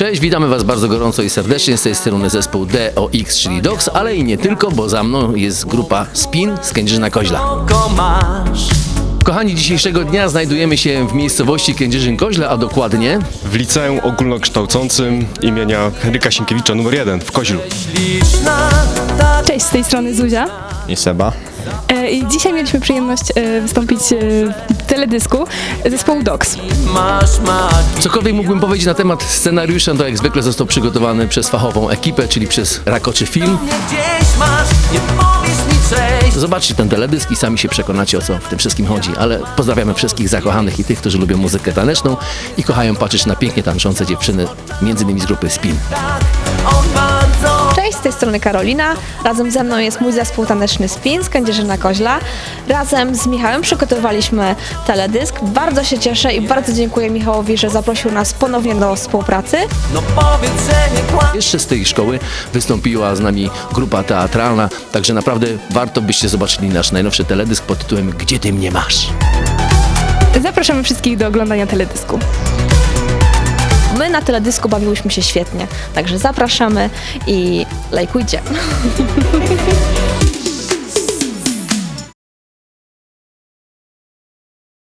Cześć, witamy Was bardzo gorąco i serdecznie. Z tej strony zespół DOX, czyli DOX, ale i nie tylko, bo za mną jest grupa Spin z Kędzierzyna Koźla. Kochani, dzisiejszego dnia znajdujemy się w miejscowości Kędzierzyn-Koźle, a dokładnie w liceum ogólnokształcącym imienia Henryka Sienkiewicza numer 1 w Koźlu. Cześć, z tej strony Zuzia. i Seba. E, I dzisiaj mieliśmy przyjemność e, wystąpić e, w teledysku zespołu magię. Cokolwiek mógłbym powiedzieć na temat scenariusza, to jak zwykle został przygotowany przez fachową ekipę, czyli przez Rakoczy Film. Mnie gdzieś masz, nie powiesz mi cześć. Zobaczcie ten teledysk i sami się przekonacie o co w tym wszystkim chodzi. Ale pozdrawiamy wszystkich zakochanych i tych, którzy lubią muzykę taneczną i kochają patrzeć na pięknie tańczące dziewczyny, między innymi z grupy Spin. Z tej strony Karolina. Razem ze mną jest mój zespół taneczny Spin z Kędzierzyna Koźla. Razem z Michałem przygotowaliśmy teledysk. Bardzo się cieszę i bardzo dziękuję Michałowi, że zaprosił nas ponownie do współpracy. No powiedz, że nie kłam. Jeszcze z tej szkoły wystąpiła z nami grupa teatralna, także naprawdę warto byście zobaczyli nasz najnowszy teledysk pod tytułem Gdzie ty mnie masz? Zapraszamy wszystkich do oglądania teledysku. My na teledysku bawiłyśmy się świetnie, także zapraszamy i lajkujcie.